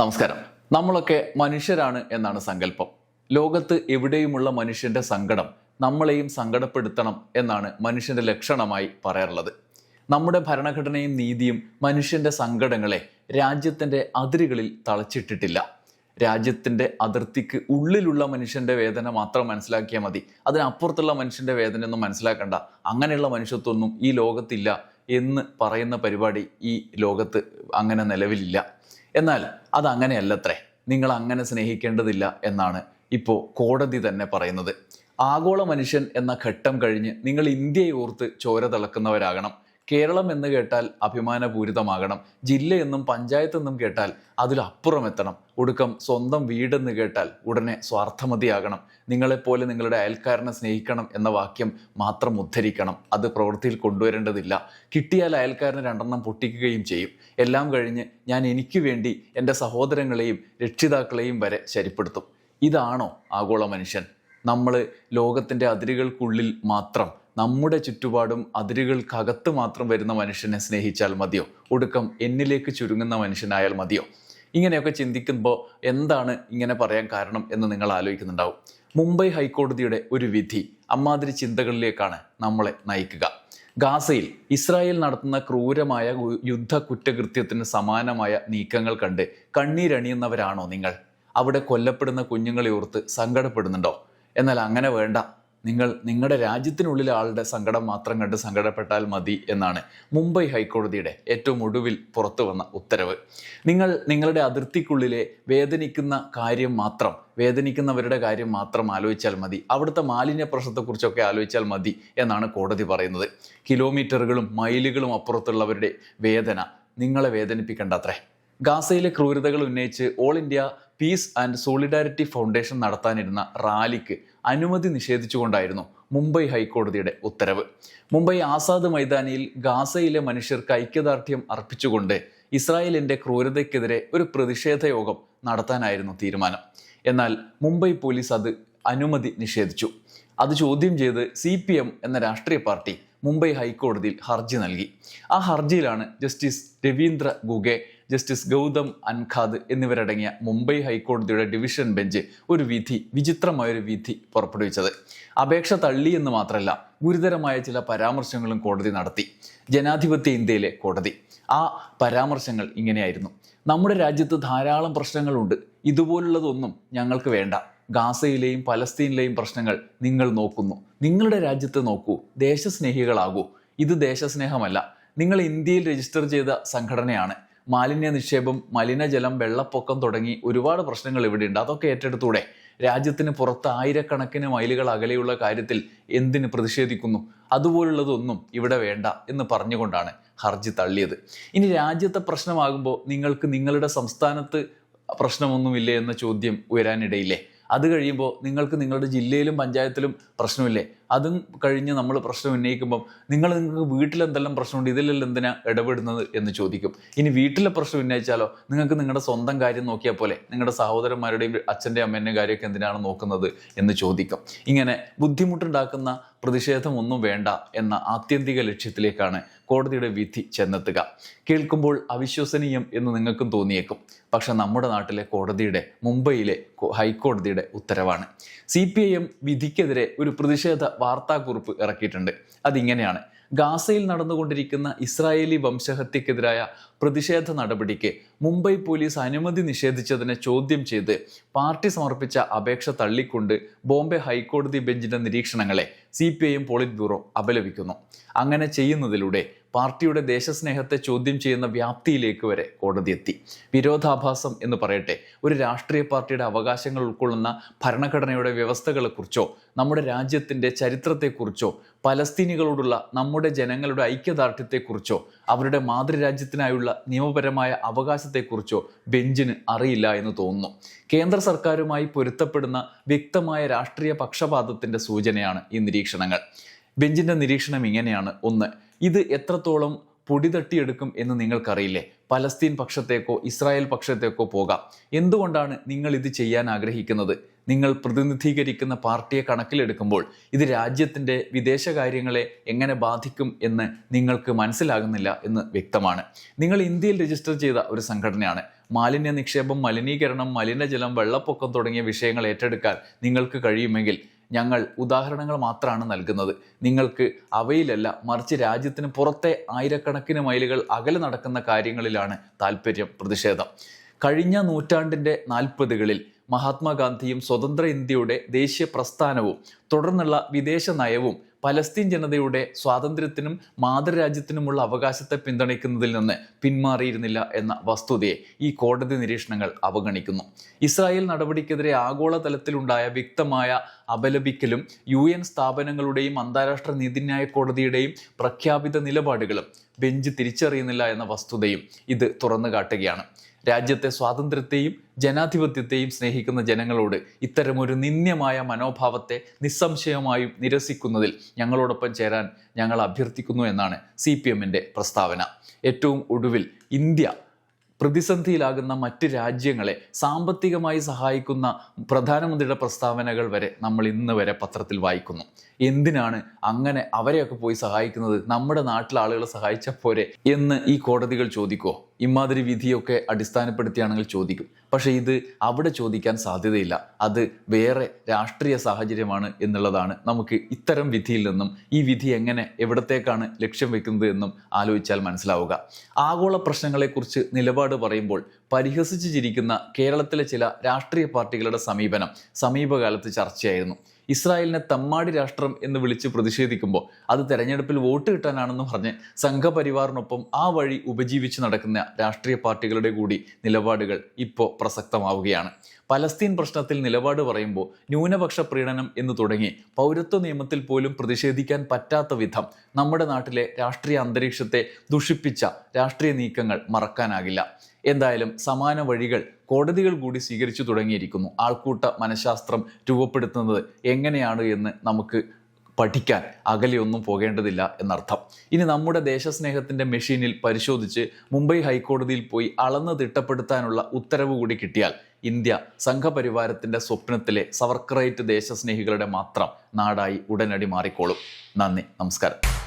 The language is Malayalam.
നമസ്കാരം. നമ്മളൊക്കെ മനുഷ്യരാണ് എന്നാണ് സങ്കല്പം. ലോകത്ത് എവിടെയുമുള്ള മനുഷ്യന്റെ സങ്കടം നമ്മളെയും സങ്കടപ്പെടുത്തണം എന്നാണ് മനുഷ്യന്റെ ലക്ഷണമായി പറയാറുള്ളത്. നമ്മുടെ ഭരണഘടനയും നീതിയും മനുഷ്യന്റെ സങ്കടങ്ങളെ രാജ്യത്തിന്റെ അതിരുകളിൽ തളച്ചിട്ടിട്ടില്ല. രാജ്യത്തിന്റെ അതിർത്തിക്ക് ഉള്ളിലുള്ള മനുഷ്യന്റെ വേദന മാത്രം മനസ്സിലാക്കിയാൽ മതി. അതിനപ്പുറത്തുള്ള മനുഷ്യന്റെ വേദനയൊന്നും മനസ്സിലാക്കണ്ട. അങ്ങനെയുള്ള മനുഷ്യത്വമൊന്നും ഈ ലോകത്തില്ല എന്ന് പറയുന്ന പരിപാടി ഈ ലോകത്ത് അങ്ങനെ നിലവിലില്ല. എന്നാൽ അതങ്ങനെയല്ലത്രേ. നിങ്ങൾ അങ്ങനെ സ്നേഹിക്കേണ്ടതില്ല എന്നാണ് ഇപ്പോൾ കോടതി തന്നെ പറയുന്നത്. ആഗോള മനുഷ്യൻ എന്ന ഘട്ടം കഴിഞ്ഞ് നിങ്ങൾ ഇന്ത്യയെ ഓർത്ത് ചോര തിളക്കുന്നവരാകണം. കേരളം എന്ന് കേട്ടാൽ അഭിമാനപൂരിതമാകണം. ജില്ലയെന്നും പഞ്ചായത്ത് എന്നും കേട്ടാൽ അതിലപ്പുറം എത്തണം ഒടുക്കം സ്വന്തം വീടെന്ന് കേട്ടാൽ ഉടനെ സ്വാർത്ഥമതിയാകണം. നിങ്ങളെപ്പോലെ നിങ്ങളുടെ അയൽക്കാരനെ സ്നേഹിക്കണം എന്ന വാക്യം മാത്രം ഉദ്ധരിക്കണം. അത് പ്രവൃത്തിയിൽ കൊണ്ടുവരേണ്ടതില്ല. കിട്ടിയാൽ അയൽക്കാരന് രണ്ടെണ്ണം പൊട്ടിക്കുകയും ചെയ്യും. എല്ലാം കഴിഞ്ഞ് ഞാൻ എനിക്ക് വേണ്ടി എന്റെ സഹോദരങ്ങളെയും രക്ഷിതാക്കളെയും വരെ ശരിപ്പെടുത്തും. ഇതാണോ ആഗോള മനുഷ്യൻ? നമ്മൾ ലോകത്തിന്റെ അതിരുകൾക്കുള്ളിൽ മാത്രം നമ്മുടെ ചുറ്റുപാടും അതിരുകൾക്കകത്ത് മാത്രം വരുന്ന മനുഷ്യനെ സ്നേഹിച്ചാൽ മതിയോ? ഒടുക്കം എന്നിലേക്ക് ചുരുങ്ങുന്ന മനുഷ്യനായാൽ മതിയോ? ഇങ്ങനെയൊക്കെ ചിന്തിക്കുമ്പോൾ എന്താണ് ഇങ്ങനെ പറയാൻ കാരണം എന്ന് നിങ്ങൾ ആലോചിക്കുന്നുണ്ടാവും. മുംബൈ ഹൈക്കോടതിയുടെ ഒരു വിധി അമ്മാതിരി ചിന്തകളിലേക്കാണ് നമ്മളെ നയിക്കുക. ഗാസയിൽ ഇസ്രായേൽ നടത്തുന്ന ക്രൂരമായ യുദ്ധ കുറ്റകൃത്യത്തിന് സമാനമായ നീക്കങ്ങൾ കണ്ട് കണ്ണീരണിയുന്നവരാണോ നിങ്ങൾ? അവിടെ കൊല്ലപ്പെടുന്ന കുഞ്ഞുങ്ങളെ ഓർത്ത് സങ്കടപ്പെടുന്നുണ്ടോ? എന്നാൽ അങ്ങനെ വേണ്ട. നിങ്ങൾ നിങ്ങളുടെ രാജ്യത്തിനുള്ളിലെ ആളുടെ സങ്കടം മാത്രം കണ്ട് സങ്കടപ്പെട്ടാൽ മതി എന്നാണ് മുംബൈ ഹൈക്കോടതിയുടെ ഏറ്റവും ഒടുവിൽ പുറത്തു വന്ന ഉത്തരവ്. നിങ്ങൾ നിങ്ങളുടെ അതിർത്തിക്കുള്ളിലെ വേദനിക്കുന്ന കാര്യം മാത്രം വേദനിക്കുന്നവരുടെ കാര്യം മാത്രം ആലോചിച്ചാൽ മതി. അവിടുത്തെ മാലിന്യ പ്രശ്നത്തെക്കുറിച്ചൊക്കെ ആലോചിച്ചാൽ മതി എന്നാണ് കോടതി പറയുന്നത്. കിലോമീറ്ററുകളും മൈലുകളും അപ്പുറത്തുള്ളവരുടെ വേദന നിങ്ങളെ വേദനിപ്പിക്കണ്ടത്രേ. ഗാസയിലെ ക്രൂരതകൾ ഉന്നയിച്ച് all India peace and solidarity foundation നടത്താനിരുന്ന റാലിക്ക് അനുമതി നിഷേധിച്ചുകൊണ്ടായിരുന്നു മുംബൈ ഹൈക്കോടതിയുടെ ഉത്തരവ്. മുംബൈ ആസാദ് മൈതാനിയിൽ ഗാസയിലെ മനുഷ്യർക്ക് ഐക്യദാർഢ്യം അർപ്പിച്ചുകൊണ്ട് ഇസ്രായേലിന്റെ ക്രൂരതയ്ക്കെതിരെ ഒരു പ്രതിഷേധ യോഗം നടത്താനായിരുന്നു തീരുമാനം. എന്നാൽ മുംബൈ പോലീസ് അത് അനുമതി നിഷേധിച്ചു. അത് ചോദ്യം ചെയ്ത് സി പി എം എന്ന രാഷ്ട്രീയ പാർട്ടി മുംബൈ ഹൈക്കോടതിയിൽ ഹർജി നൽകി. ആ ഹർജിയിലാണ് ജസ്റ്റിസ് രവീന്ദ്ര ഗുഗെ ജസ്റ്റിസ് ഗൗതം അൻഖാദ് എന്നിവരടങ്ങിയ മുംബൈ ഹൈക്കോടതിയുടെ ഡിവിഷൻ ബെഞ്ച് ഒരു വിധി വിചിത്രമായൊരു വിധി പുറപ്പെടുവിച്ചത്. അപേക്ഷ തള്ളി എന്ന് മാത്രമല്ല ഗുരുതരമായ ചില പരാമർശങ്ങളും കോടതി നടത്തി. ജനാധിപത്യ ഇന്ത്യയിലെ കോടതി. ആ പരാമർശങ്ങൾ ഇങ്ങനെയായിരുന്നു. നമ്മുടെ രാജ്യത്ത് ധാരാളം പ്രശ്നങ്ങളുണ്ട്. ഇതുപോലുള്ളതൊന്നും ഞങ്ങൾക്ക് വേണ്ട. ഗാസയിലെയും പലസ്തീനിലെയും പ്രശ്നങ്ങൾ നിങ്ങൾ നോക്കുന്നു. നിങ്ങളുടെ രാജ്യത്ത് നോക്കൂ. ദേശസ്നേഹികളാകൂ. ഇത് ദേശസ്നേഹമല്ല. നിങ്ങൾ ഇന്ത്യയിൽ രജിസ്റ്റർ ചെയ്ത സംഘടനയാണ്. മാലിന്യ നിക്ഷേപം മലിനജലം വെള്ളപ്പൊക്കം തുടങ്ങി ഒരുപാട് പ്രശ്നങ്ങൾ ഇവിടെയുണ്ട്. അതൊക്കെ ഏറ്റെടുത്തൂടെ? രാജ്യത്തിന് പുറത്ത് ആയിരക്കണക്കിന് മൈലുകൾ അകലെയുള്ള കാര്യത്തിൽ എന്തിന് പ്രതിഷേധിക്കുന്നു? അതുപോലുള്ളതൊന്നും ഇവിടെ വേണ്ട എന്ന് പറഞ്ഞുകൊണ്ടാണ് ഹർജി തള്ളിയത്. ഇനി രാജ്യത്തെ പ്രശ്നമാകുമ്പോൾ നിങ്ങൾക്ക് നിങ്ങളുടെ സംസ്ഥാനത്ത് പ്രശ്നമൊന്നുമില്ലേ എന്ന ചോദ്യം ഉയരാനിടയില്ലേ? അത് കഴിയുമ്പോൾ നിങ്ങൾക്ക് നിങ്ങളുടെ ജില്ലയിലും പഞ്ചായത്തിലും പ്രശ്നമില്ലേ? അതും കഴിഞ്ഞ് നമ്മൾ പ്രശ്നം ഉന്നയിക്കുമ്പം നിങ്ങൾ നിങ്ങൾക്ക് വീട്ടിൽ എന്തെല്ലാം പ്രശ്നമുണ്ട് ഇതിലെല്ലാം എന്തിനാ ഇടപെടുന്നത് എന്ന് ചോദിക്കും. ഇനി വീട്ടിലെ പ്രശ്നം ഉന്നയിച്ചാലോ? നിങ്ങൾക്ക് നിങ്ങളുടെ സ്വന്തം കാര്യം നോക്കിയാൽ പോലെ നിങ്ങളുടെ സഹോദരന്മാരുടെയും അച്ഛന്റെ അമ്മേന്റെയും കാര്യമൊക്കെ എന്തിനാണ് നോക്കുന്നത് എന്ന് ചോദിക്കും. ഇങ്ങനെ ബുദ്ധിമുട്ടുണ്ടാക്കുന്ന പ്രതിഷേധമൊന്നും വേണ്ട എന്ന ആത്യന്തിക ലക്ഷ്യത്തിലേക്കാണ് കോടതിയുടെ വിധി ചെന്നെത്തുക. കേൾക്കുമ്പോൾ അവിശ്വസനീയം എന്ന് നിങ്ങൾക്കും തോന്നിയേക്കും. പക്ഷെ നമ്മുടെ നാട്ടിലെ കോടതിയുടെ മുംബൈയിലെ ഹൈക്കോടതിയുടെ ഉത്തരവാണ്. സി പി ഐ എം വിധിക്കെതിരെ ഒരു പ്രതിഷേധ വാർത്താക്കുറിപ്പ് ഇറക്കിയിട്ടുണ്ട്. അതിങ്ങനെയാണ്. ഗാസയിൽ നടന്നുകൊണ്ടിരിക്കുന്ന ഇസ്രായേലി വംശഹത്യക്കെതിരായ പ്രതിഷേധ നടപടിക്ക് മുംബൈ പോലീസ് അനുമതി നിഷേധിച്ചതിനെ ചോദ്യം ചെയ്ത് പാർട്ടി സമർപ്പിച്ച അപേക്ഷ തള്ളിക്കൊണ്ട് ബോംബെ ഹൈക്കോടതി ബെഞ്ചിന്റെ നിരീക്ഷണങ്ങളെ C P I M politburo അപലപിക്കുന്നു. അങ്ങനെ ചെയ്യുന്നതിലൂടെ പാർട്ടിയുടെ ദേശസ്നേഹത്തെ ചോദ്യം ചെയ്യുന്ന വ്യാപ്തിയിലേക്ക് വരെ കോടതി എത്തി. വിരോധാഭാസം എന്ന് പറയട്ടെ ഒരു രാഷ്ട്രീയ പാർട്ടിയുടെ അവകാശങ്ങൾ ഉൾക്കൊള്ളുന്ന ഭരണഘടനയുടെ വ്യവസ്ഥകളെക്കുറിച്ചോ നമ്മുടെ രാജ്യത്തിന്റെ ചരിത്രത്തെക്കുറിച്ചോ പലസ്തീനികളോടുള്ള നമ്മുടെ ജനങ്ങളുടെ ഐക്യദാർഢ്യത്തെക്കുറിച്ചോ അവരുടെ മാതൃരാജ്യത്തിനായുള്ള നിയമപരമായ അവകാശത്തെക്കുറിച്ചോ ബെഞ്ചിന് അറിയില്ല എന്ന് തോന്നുന്നു. കേന്ദ്ര സർക്കാരുമായി പൊരുത്തപ്പെടുന്ന വ്യക്തമായ രാഷ്ട്രീയ പക്ഷപാതത്തിന്റെ സൂചനയാണ് ഈ നിരീക്ഷണങ്ങൾ. ബെഞ്ചിന്റെ നിരീക്ഷണം ഇങ്ങനെയാണ്. ഒന്ന് ഇത് എത്രത്തോളം പൊടി തട്ടിയെടുക്കും എന്ന് നിങ്ങൾക്കറിയില്ലേ? പലസ്തീൻ പക്ഷത്തേക്കോ ഇസ്രായേൽ പക്ഷത്തേക്കോ പോകാം. എന്തുകൊണ്ടാണ് നിങ്ങൾ ഇത് ചെയ്യാൻ ആഗ്രഹിക്കുന്നത്? നിങ്ങൾ പ്രതിനിധീകരിക്കുന്ന പാർട്ടിയെ കണക്കിലെടുക്കുമ്പോൾ ഇത് രാജ്യത്തിന്റെ വിദേശകാര്യങ്ങളെ എങ്ങനെ ബാധിക്കും എന്ന് നിങ്ങൾക്ക് മനസ്സിലാകുന്നില്ല എന്ന് വ്യക്തമാണ്. നിങ്ങൾ ഇന്ത്യയിൽ രജിസ്റ്റർ ചെയ്ത ഒരു സംഘടനയാണ്. മാലിന്യ നിക്ഷേപം മലിനീകരണം മലിനജലം വെള്ളപ്പൊക്കം തുടങ്ങിയ വിഷയങ്ങൾ ഏറ്റെടുക്കാൻ നിങ്ങൾക്ക് കഴിയുമെങ്കിൽ ഞങ്ങൾ ഉദാഹരണങ്ങൾ മാത്രമാണ് നൽകുന്നത്. നിങ്ങൾക്ക് അവയിലല്ല മറിച്ച് രാജ്യത്തിന് പുറത്തെ ആയിരക്കണക്കിന് മൈലുകൾ അകലെ നടക്കുന്ന കാര്യങ്ങളിലാണ് താല്പര്യം പ്രതിഷേധം. കഴിഞ്ഞ നൂറ്റാണ്ടിന്റെ നാൽപ്പതുകളിൽ മഹാത്മാഗാന്ധിയും സ്വതന്ത്ര ഇന്ത്യയുടെ ദേശീയ പ്രസ്ഥാനവും തുടർന്നുള്ള വിദേശ നയവും പലസ്തീൻ ജനതയുടെ സ്വാതന്ത്ര്യത്തിനും മാതൃരാജ്യത്തിനുമുള്ള അവകാശത്തെ പിന്തുണയ്ക്കുന്നതിൽ നിന്ന് പിന്മാറിയിരുന്നില്ല എന്ന വസ്തുതയെ ഈ കോടതി നിരീക്ഷണങ്ങൾ അവഗണിക്കുന്നു. ഇസ്രായേൽ നടപടിക്കെതിരെ ആഗോളതലത്തിലുണ്ടായ വ്യക്തമായ അപലപിക്കലും യു എൻ സ്ഥാപനങ്ങളുടെയും അന്താരാഷ്ട്ര നീതിന്യായ കോടതിയുടെയും പ്രഖ്യാപിത നിലപാടുകളും ബെഞ്ച് തിരിച്ചറിയുന്നില്ല എന്ന വസ്തുതയും ഇത് തുറന്നു കാട്ടുകയാണ് രാജ്യത്തെ സ്വാതന്ത്ര്യത്തെയും ജനാധിപത്യത്തെയും സ്നേഹിക്കുന്ന ജനങ്ങളോട് ഇത്തരമൊരു നിന്ദ്യമായ മനോഭാവത്തെ നിസ്സംശയമായും നിരസിക്കുന്നതിൽ ഞങ്ങളോടൊപ്പം ചേരാൻ ഞങ്ങൾ അഭ്യർത്ഥിക്കുന്നു എന്നാണ് സി പി എമ്മിന്റെ പ്രസ്താവന. ഏറ്റവും ഒടുവിൽ ഇന്ത്യ പ്രതിസന്ധിയിലാകുന്ന മറ്റ് രാജ്യങ്ങളെ സാമ്പത്തികമായി സഹായിക്കുന്ന പ്രധാനമന്ത്രിയുടെ പ്രസ്താവനകൾ വരെ നമ്മൾ ഇന്ന് വരെ പത്രത്തിൽ വായിക്കുന്നു. എന്തിനാണ് അങ്ങനെ അവരെയൊക്കെ പോയി സഹായിക്കുന്നത്? നമ്മുടെ നാട്ടിലെ ആളുകളെ സഹായിച്ച പോരെ എന്ന് ഈ കോടതികൾ ചോദിക്കുമോ ഇമാതിരി വിധിയൊക്കെ അടിസ്ഥാനപ്പെടുത്തിയാണെങ്കിൽ ചോദിക്കും. പക്ഷേ ഇത് അവിടെ ചോദിക്കാൻ സാധ്യതയില്ല. അത് വേറെ രാഷ്ട്രീയ സാഹചര്യമാണ് എന്നുള്ളതാണ് നമുക്ക് ഇത്തരം വിധിയിൽ നിന്നും ഈ വിധി എങ്ങനെ എവിടത്തേക്കാണ് ലക്ഷ്യം വെക്കുന്നത് എന്നും ആലോചിച്ചാൽ മനസ്സിലാവുക. ആഗോള പ്രശ്നങ്ങളെക്കുറിച്ച് നിലപാട് പറയുമ്പോൾ പരിഹസിച്ച് ചിരിക്കുന്ന കേരളത്തിലെ ചില രാഷ്ട്രീയ പാർട്ടികളുടെ സമീപനം സമീപകാലത്ത് ചർച്ചയായിരുന്നു. ഇസ്രായേലിനെ തമ്മാടി രാഷ്ട്രം എന്ന് വിളിച്ച് പ്രതിഷേധിക്കുമ്പോൾ അത് തെരഞ്ഞെടുപ്പിൽ വോട്ട് കിട്ടാനാണെന്ന് പറഞ്ഞ് സംഘപരിവാറിനൊപ്പം ആ വഴി ഉപജീവിച്ച് നടക്കുന്ന രാഷ്ട്രീയ പാർട്ടികളുടെ കൂടി നിലപാടുകൾ ഇപ്പോൾ പ്രസക്തമാവുകയാണ്. പലസ്തീൻ പ്രശ്നത്തിൽ നിലപാട് പറയുമ്പോൾ ന്യൂനപക്ഷ പ്രീണനം എന്ന് തുടങ്ങി പൗരത്വ നിയമത്തിൽ പോലും പ്രതിഷേധിക്കാൻ പറ്റാത്ത വിധം നമ്മുടെ നാട്ടിലെ രാഷ്ട്രീയ അന്തരീക്ഷത്തെ ദുഷിപ്പിച്ച രാഷ്ട്രീയ നീക്കങ്ങൾ മറക്കാനാകില്ല. എന്തായാലും സമാന വഴികൾ കോടതികൾ കൂടി സ്വീകരിച്ചു തുടങ്ങിയിരിക്കുന്നു. ആൾക്കൂട്ട മനഃശാസ്ത്രം രൂപപ്പെടുത്തുന്നത് എങ്ങനെയാണ് എന്ന് നമുക്ക് പഠിക്കാൻ അകലെയൊന്നും പോകേണ്ടതില്ല എന്നർത്ഥം. ഇനി നമ്മുടെ ദേശസ്നേഹത്തിന്റെ മെഷീനിൽ പരിശോധിച്ച് മുംബൈ ഹൈക്കോടതിയിൽ പോയി അളന്ന് തിട്ടപ്പെടുത്താനുള്ള ഉത്തരവ് കൂടി കിട്ടിയാൽ ഇന്ത്യ സംഘപരിവാരത്തിന്റെ സ്വപ്നത്തിലെ സവർക്കറേറ്റ് ദേശസ്നേഹികളുടെ മാത്രം നാടായി ഉടനടി മാറിക്കോളും. നന്ദി. നമസ്കാരം.